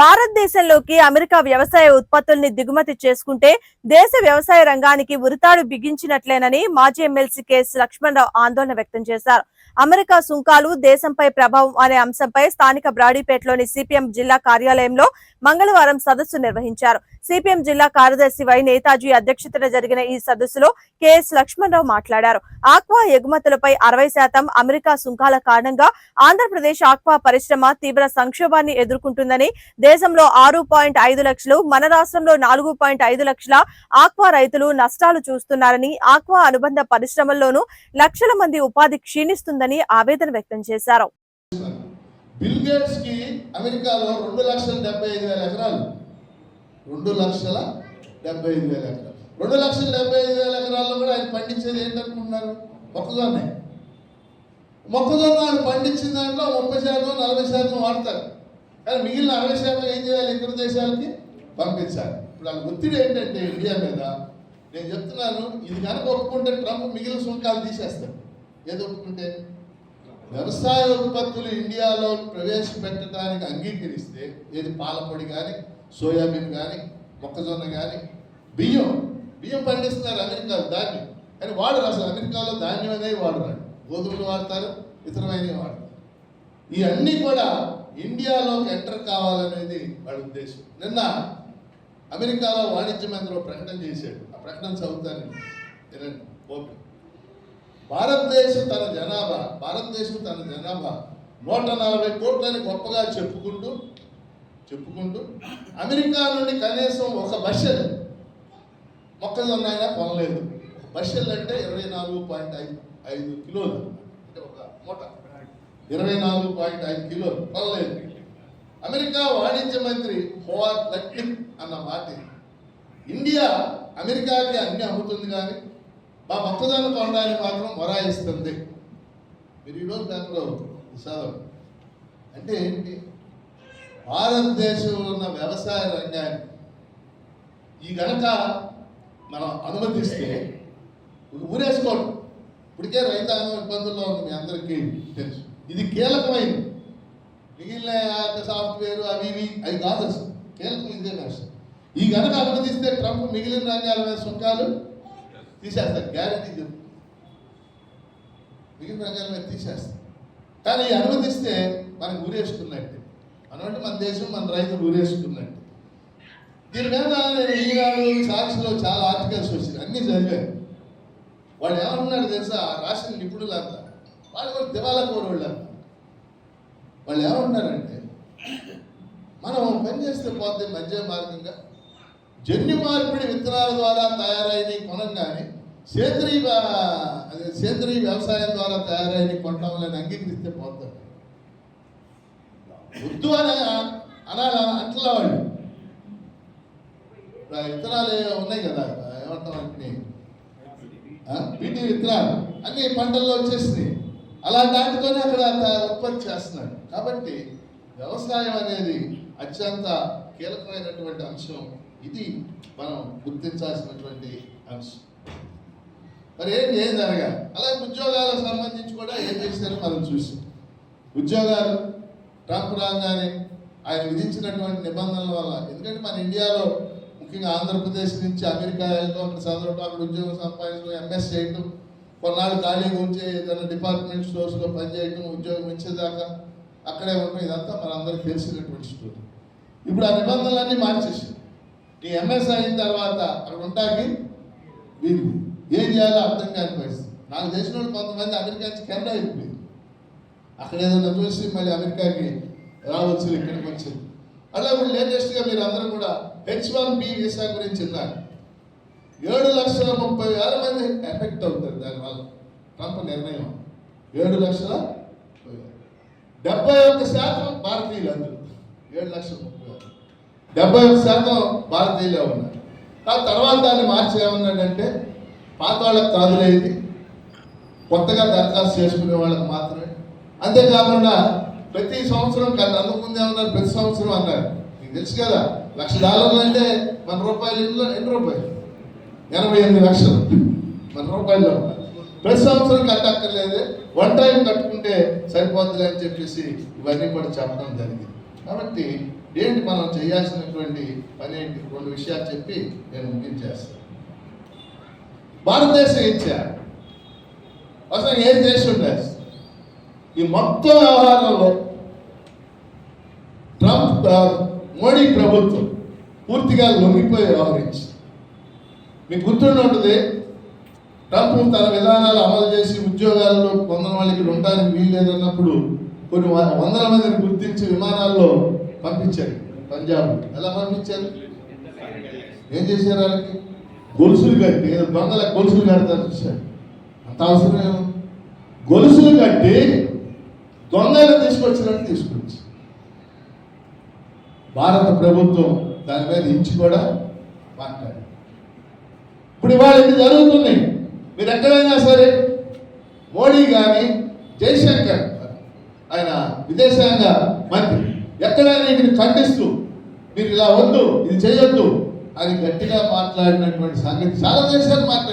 భారతదేశంలోకి America వ్యవసాయ ఉత్పత్తుల్ని దిగుమతి చేసుకుంటే దేశ వ్యవసాయ రంగానికి ఉరితాడు బిగించినట్లేనని మాజీ ఎమ్మెల్సీ కెఎస్ లక్ష్మణరావు ఆందోళన వ్యక్తం చేశారు. అమెరికా సుంకాలు దేశంపై ప్రభావం అనే అంశంపై స్థానిక బ్రాడీపేటలోని సిపిఎం జిల్లా కార్యాలయంలో మంగళవారం సదస్సు నిర్వహించారు. సిపిఎం జిల్లా కార్యదర్శి వై నేతాజీ అధ్యక్షతన జరిగిన ఈ సదస్సులో కెఎస్ లక్ష్మణరావు మాట్లాడారు. ఆక్వా ఎగుమతులపై అరవై శాతం అమెరికా సుంకాల కారణంగా ఆంధ్రప్రదేశ్ ఆక్వా పరిశ్రమ తీవ్ర సంక్షోభాన్ని ఎదుర్కొంటుందని దేశంలో ఆరు పాయింట్ ఐదు లక్షలు మన రాష్ట్రంలో నాలుగు పాయింట్ ఐదు లక్షల ఆక్వా రైతులు నష్టాలు చూస్తున్నారని ఆక్వా అనుబంధ పరిశ్రమల్లోనూ లక్షల మంది ఉపాధి క్షీణిస్తుందని ఆవేదన వ్యక్తం చేశారు. బిల్ గేట్స్కి అమెరికాలో రెండు లక్షల డెబ్బై ఐదు వేల ఎకరాలు. రెండు లక్షల డెబ్బై ఐదు వేల ఎకరాలు. రెండు లక్షల డెబ్బై ఐదు వేల ఎకరాల్లో కూడా ఆయన పండించేది ఏంటనుకుంటున్నారు? మొక్కజొన్న. మొక్కజొన్న ఆయన పండించిన దాంట్లో ముప్పై శాతం నలభై శాతం వాడతారు. కానీ మిగిలిన అరవై శాతం ఏం చేయాలి ఇతర దేశాలకి పంపించాలి ఇప్పుడు వాళ్ళ ఒత్తిడి ఏంటంటే ఇండియా మీద నేను చెప్తున్నాను ఇది కనుక ఒప్పుకుంటే ట్రంప్ మిగిలిన సుంకాలు తీసేస్తాడు ఏది ఒప్పుకుంటే? వ్యవసాయ ఉత్పత్తులు ఇండియాలో ప్రవేశపెట్టడానికి అంగీకరిస్తే ఏది పాలపొడి కానీ సోయాబీన్ కానీ మొక్కజొన్న కానీ బియ్యం బియ్యం పండిస్తున్నారు అమెరికాలో ధాన్యం. కానీ వాడరు అసలు అమెరికాలో ధాన్యం అనేది వాడరాడు. గోధుమలు వాడతారు ఇతరమైనవి వాడతారు. ఇవన్నీ కూడా ఇండియాలోకి ఎంటర్ కావాలనేది వాడి ఉద్దేశం. నిన్న అమెరికాలో వాణిజ్య మంత్రి ప్రకటన చేశాడు. ఆ ప్రకటన చదువుతాను వినండి ఓకే. భారతదేశం తన జనాభా భారతదేశం తన జనాభా. నూట నలభై కోట్లని గొప్పగా చెప్పుకుంటూ చెప్పుకుంటూ అమెరికా నుండి కనీసం ఒక బషెల్ మొక్కజొన్న అయినా కొనలేదు బషెల్ అంటే ఇరవై నాలుగు పాయింట్ ఐదు ఐదు కిలోలు. అంటే ఒక మూట. ఇరవై నాలుగు పాయింట్ ఐదు కిలోలు కొనలేదు. అమెరికా వాణిజ్య మంత్రి హోవార్ లక్లిక్ అన్న మాట. ఇండియా అమెరికాకి అన్ని అమ్ముతుంది కానీ మా మొక్కజొన్న కొండాన్ని మాత్రం మొరాయిస్తుంది. మీరు ఈరోజు దాంట్లో చదవండి అంటే ఏంటి? భారతదేశంలో ఉన్న వ్యవసాయ రంగాన్ని ఈ గనక మనం అనుమతిస్తే ఊరేసుకోవడం ఇప్పటికే రైతాంగం ఇబ్బందుల్లో ఉంది మీ అందరికీ తెలుసు. ఇది కీలకమైనది. మిగిలిన సాఫ్ట్వేర్ అవి ఇవి అవి కాదు కీలకం ఇదే నష్టం ఈ గనక అనుమతిస్తే ట్రంప్ మిగిలిన రంగాల మీద సుంకాలు తీసేస్తాను గ్యారంటీ చెప్పు. మిగిలిన రంగాల మీద కానీ అనుమతిస్తే మనకు ఊరేసుకున్నట్టు అనంటే మన దేశం మన రైతులు ఊరేసుకున్నట్టు దీని మీద నేను ఈనాడు సాక్షిలో చాలా ఆర్టికల్స్ వచ్చినాయి. అన్నీ చదివాను వాళ్ళు ఏమన్నాడు తెలుసా? ఆ రాసిన నిపుణులంతా వాళ్ళు కూడా దివాలా కోరోళ్ళు వాళ్ళు ఏమంటున్నారంటే మనం పని చేస్తే పోతే మధ్య మార్గంగా జన్యు మార్పిడి విత్తనాల ద్వారా తయారైన కొనంగానే సేంద్రీయ అదే సేంద్రీయ వ్యవసాయం ద్వారా తయారైన కొనడం అంగీకరిస్తే పోతాం వద్దు అని అనాలి అట్లా వాళ్ళు. విత్తనాలు ఉన్నాయి కదా ఏమంటాం వాటిని? వీటి విత్తనాలు. అన్ని పంటల్లో వచ్చేసినాయి. అలా దాటితోనే అక్కడ ఉత్పత్తి చేస్తున్నాడు కాబట్టి వ్యవసాయం అనేది అత్యంత కీలకమైనటువంటి అంశం. ఇది మనం గుర్తించాల్సినటువంటి అంశం. మరి ఏం ఏం జరగాలి? అలాగే ఉద్యోగాలకు సంబంధించి కూడా ఏం చేశారో మనం చూసాం? ఉద్యోగాలు ట్రంప్ రాగానే ఆయన విధించినటువంటి నిబంధనల వల్ల ఎందుకంటే మన ఇండియాలో ముఖ్యంగా ఆంధ్రప్రదేశ్ నుంచి అమెరికా వెళ్ళడం అక్కడ చదవటం అక్కడ ఉద్యోగం సంపాదించడం ఎంఎస్ చేయటం కొన్నాళ్ళు ఖాళీగా ఉంచి ఏదైనా డిపార్ట్మెంట్ స్టోర్స్లో పనిచేయటం ఉద్యోగం ఇచ్చేదాకా అక్కడే ఉండడం ఇదంతా మనందరికీ తెలిసినటువంటి స్టోరీ. ఇప్పుడు ఆ నిబంధనలన్నీ మార్చేసింది ఈ ఎంఎస్ అయిన తర్వాత అక్కడ ఉంటాకి వీళ్ళు. ఏం చేయాలో అర్థం కాని పరిస్థితి. నాకు తెలిసిన వాళ్ళు కొంతమంది అమెరికా నుంచి కెనడా వెళ్ళిపోయింది అక్కడ ఏదైనా చూసి మళ్ళీ అమెరికాకి రావచ్చు ఇక్కడికి వచ్చింది. అలా ఇప్పుడు లేటెస్ట్గా మీరు అందరూ కూడా హెచ్ వన్ బి వీసా గురించి విన్నారు. ఏడు లక్షల ముప్పై వేల మంది ఎఫెక్ట్ అవుతారు దానివల్ల. ట్రంప్ నిర్ణయం. ఏడు లక్షల డెబ్బై ఒక్క శాతం భారతీయులు అందరూ ఏడు లక్షల ముప్పై డెబ్బై ఒక శాతం భారతీయులే ఉన్నారు. ఆ తర్వాత దాన్ని మార్చి ఏమన్నాడంటే పాత వాళ్ళకి కాదులేదు కొత్తగా దరఖాస్తు చేసుకునే వాళ్ళకి మాత్రమే. అంతేకాకుండా ప్రతి సంవత్సరం కన్నా అందుకుంది ఏమన్నారు ప్రతి సంవత్సరం అన్నారు. మీకు తెలుసు కదా లక్ష డాలర్లు అంటే మన రూపాయలు ఇంట్లో ఎన్ని రూపాయలు? ఎనభై ఎనిమిది లక్షలు. మన రూపాయల్లో ప్రతి సంవత్సరం కట్టక్కర్లేదు వన్ టైం కట్టుకుంటే సరిపోతుంది అని చెప్పేసి ఇవన్నీ కూడా చెప్పడం జరిగింది. కాబట్టి ఏంటి మనం చేయాల్సినటువంటి పని ఏంటి? రెండు విషయాలు చెప్పి నేను ముగించేస్తాను. భారతదేశం ఇచ్చా. అసలు ఏం చేసి ఉండాలి ఈ మొత్తం వ్యవహారంలో ట్రంప్ మోడీ ప్రభుత్వం పూర్తిగా లొంగిపోయి వ్యవహరించి మీకు గుర్తుండి ఉంటుంది ట్రంప్ తన విధానాలు అమలు చేసి ఉద్యోగాల్లో కొందరు వాళ్ళకి ఇక్కడ ఉండడానికి వీల్లేదన్నప్పుడు కొన్ని వందల మందిని గుర్తించి విమానాల్లో పంపించారు పంజాబ్ ఎలా పంపించారు? ఏం చేశారు వాళ్ళకి? గొలుసులు కట్టి దొంగల గొలుసులు కడతారు చూశారు. అంత అవసరం గొలుసులు కట్టి దొంగలు తీసుకొచ్చినట్టు తీసుకొచ్చి భారత ప్రభుత్వం దాని మీద ఇంచి కూడా మాట్లాడి ఇప్పుడు ఇవాళ ఇది జరుగుతున్నాయి మీరు ఎక్కడైనా సరే మోడీ కానీ జయశంకర్ ఆయన విదేశాంగ మంత్రి ఎక్కడైనా వీటిని ఖండిస్తూ మీరు ఇలా వద్దు ఇది చేయొద్దు అని గట్టిగా మాట్లాడినటువంటి సంగతి చాలా దేశాలు మాట్లాడారు